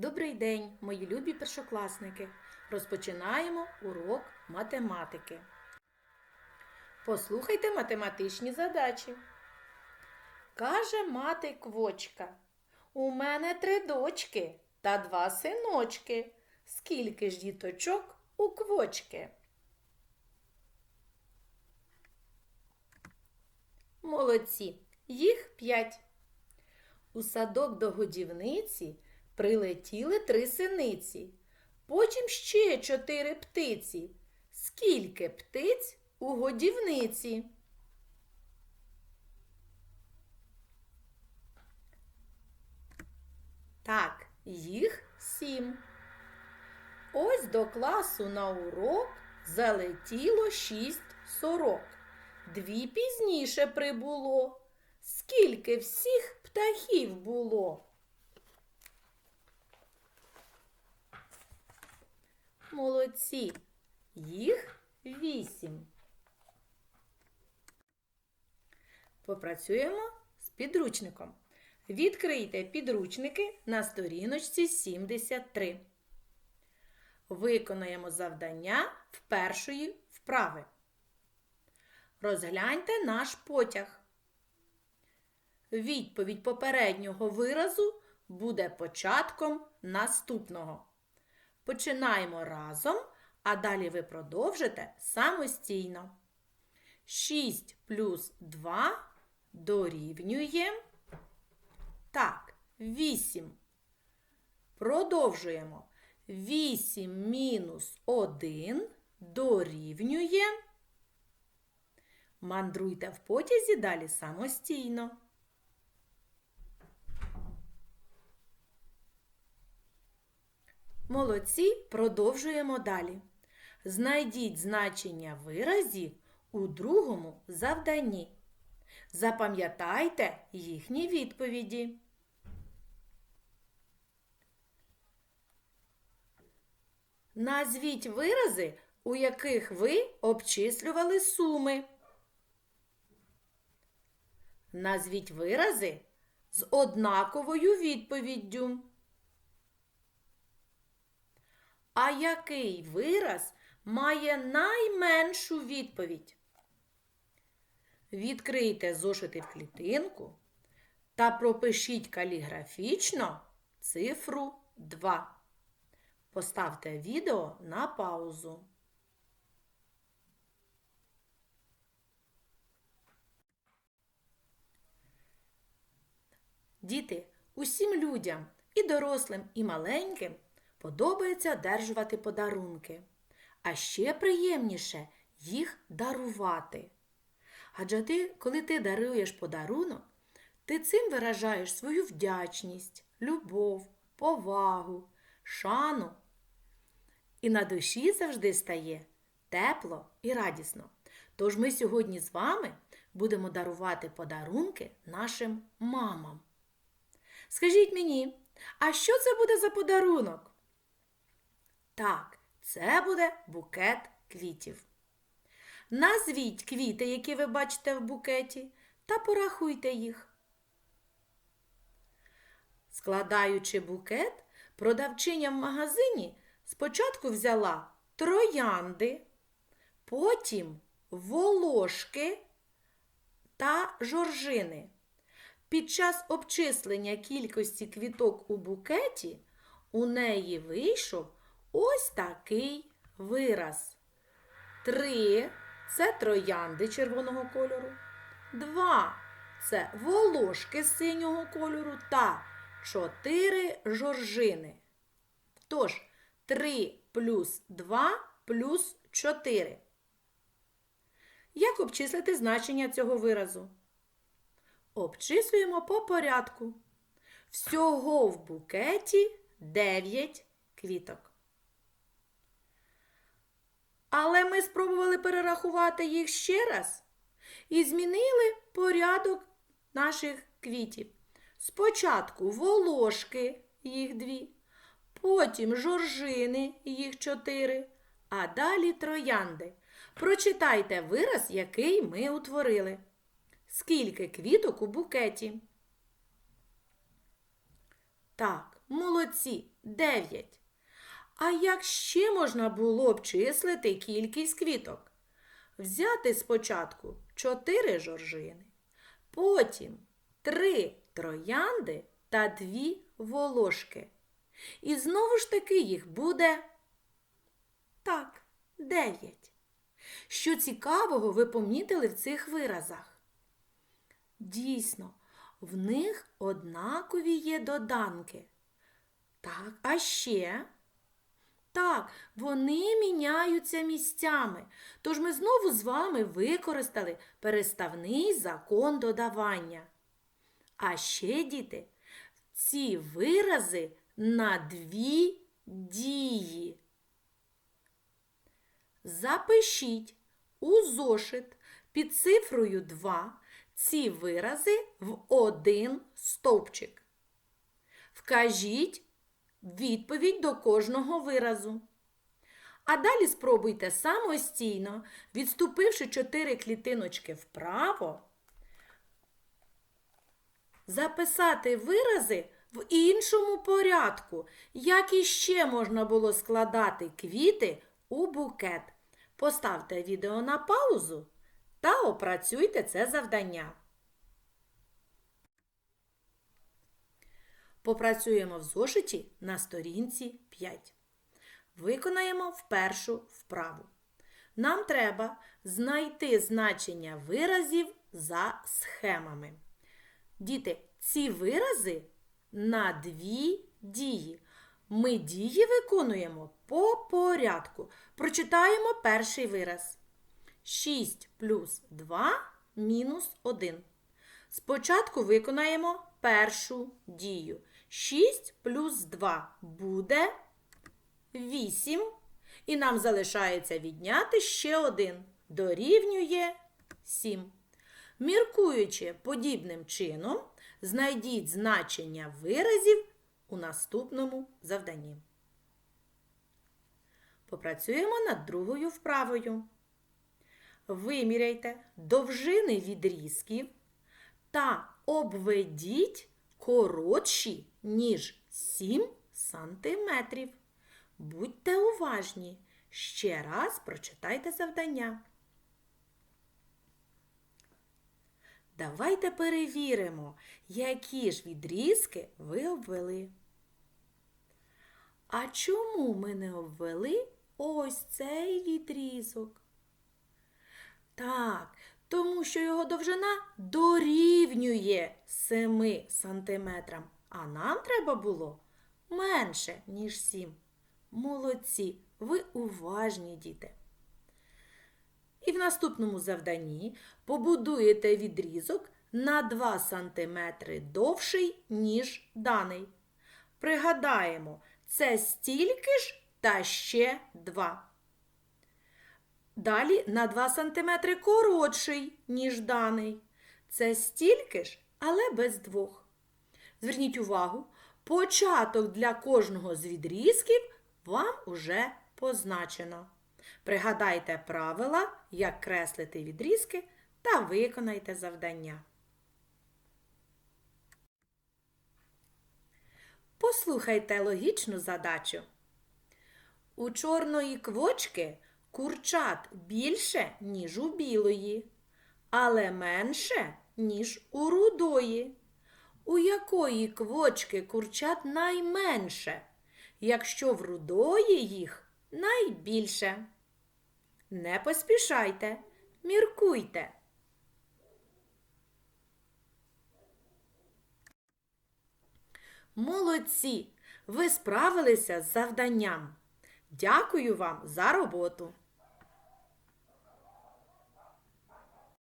Добрий день, мої любі першокласники! Розпочинаємо урок математики. Послухайте математичні задачі. Каже мати квочка. У мене три дочки та два синочки. Скільки ж діточок у квочки? Молодці, їх п'ять. У садок до годівниці прилетіли три синиці, потім ще чотири птиці. Скільки птиць у годівниці? Так, їх сім. Ось до класу на урок залетіло шість сорок. Дві пізніше прибуло. Скільки всіх птахів було? Молодці. Їх вісім. Попрацюємо з підручником. Відкрийте підручники на сторіночці 73. Виконаємо завдання в першої вправи. Розгляньте наш потяг. Відповідь попереднього виразу буде початком наступного. Починаємо разом, а далі ви продовжите самостійно. 6 плюс 2 дорівнює. Так, 8. Продовжуємо. 8 мінус 1 дорівнює. Мандруйте в потязі далі самостійно. Молодці, продовжуємо далі. Знайдіть значення виразів у другому завданні. Запам'ятайте їхні відповіді. Назвіть вирази, у яких ви обчислювали суми. Назвіть вирази з однаковою відповіддю. А який вираз має найменшу відповідь? Відкрийте зошити в клітинку та пропишіть каліграфічно цифру 2. Поставте відео на паузу. Діти, усім людям, і дорослим, і маленьким, подобається одержувати подарунки. А ще приємніше їх дарувати. Адже ти, коли ти даруєш подарунок, ти цим виражаєш свою вдячність, любов, повагу, шану. І на душі завжди стає тепло і радісно. Тож ми сьогодні з вами будемо дарувати подарунки нашим мамам. Скажіть мені, а що це буде за подарунок? Так, це буде букет квітів. Назвіть квіти, які ви бачите в букеті, та порахуйте їх. Складаючи букет, продавчиня в магазині спочатку взяла троянди, потім волошки та жоржини. Під час обчислення кількості квіток у букеті у неї вийшов ось такий вираз. Три це троянди червоного кольору. Два це волошки синього кольору та чотири жоржини. Тож, 3 плюс 2 плюс 4. Як обчислити значення цього виразу? Обчислюємо по порядку. Всього в букеті 9 квіток. Але ми спробували перерахувати їх ще раз і змінили порядок наших квітів. Спочатку волошки, їх дві, потім жоржини, їх чотири, а далі троянди. Прочитайте вираз, який ми утворили. Скільки квіток у букеті? Так, Молодці. Дев'ять. А як ще можна було б числити кількість квіток? Взяти спочатку чотири жоржини, потім три троянди та дві волошки. І знову ж таки їх буде так, дев'ять. Що цікавого ви помітили в цих виразах? Дійсно, в них однакові є доданки. Так, а ще? Так, вони міняються місцями. Тож ми знову з вами використали переставний закон додавання. А ще, діти, ці вирази на дві дії. Запишіть у зошит під цифрою 2 ці вирази в один стовпчик. Вкажіть відповідь до кожного виразу. А далі спробуйте самостійно, відступивши 4 клітиночки вправо, записати вирази в іншому порядку, як іще можна було складати квіти у букет. Поставте відео на паузу та опрацюйте це завдання. Попрацюємо в зошиті на сторінці 5. Виконаємо впершу вправу. Нам треба знайти значення виразів за схемами. Діти, ці вирази на дві дії. Ми дії виконуємо по порядку. Прочитаємо перший вираз. 6 плюс 2 мінус 1. Спочатку виконаємо першу дію. 6 плюс 2 буде 8. І нам залишається відняти ще один. Дорівнює 7. Міркуючи подібним чином, знайдіть значення виразів у наступному завданні. Попрацюємо над другою вправою. Виміряйте довжини відрізків та обведіть коротші, ніж 7 сантиметрів. Будьте уважні. Ще раз прочитайте завдання. Давайте перевіримо, які ж відрізки ви обвели. А чому ми не обвели ось цей відрізок? Так, тому що його довжина дорівнює 7 сантиметрам, а нам треба було менше, ніж 7. Молодці, ви уважні діти. І в наступному завданні побудуєте відрізок на 2 см довший, ніж даний. Пригадаємо, це стільки ж та ще 2. Далі на 2 см коротший, ніж даний. Це стільки ж, але без двох. Зверніть увагу, початок для кожного з відрізків вам уже позначено. Пригадайте правила, як креслити відрізки та виконайте завдання. Послухайте логічну задачу. У чорної квочки курчат більше, ніж у білої, але менше, ніж у рудої. У якої квочки курчат найменше, якщо в рудої їх найбільше? Не поспішайте, міркуйте. Молодці! Ви справилися з завданням. Дякую вам за роботу.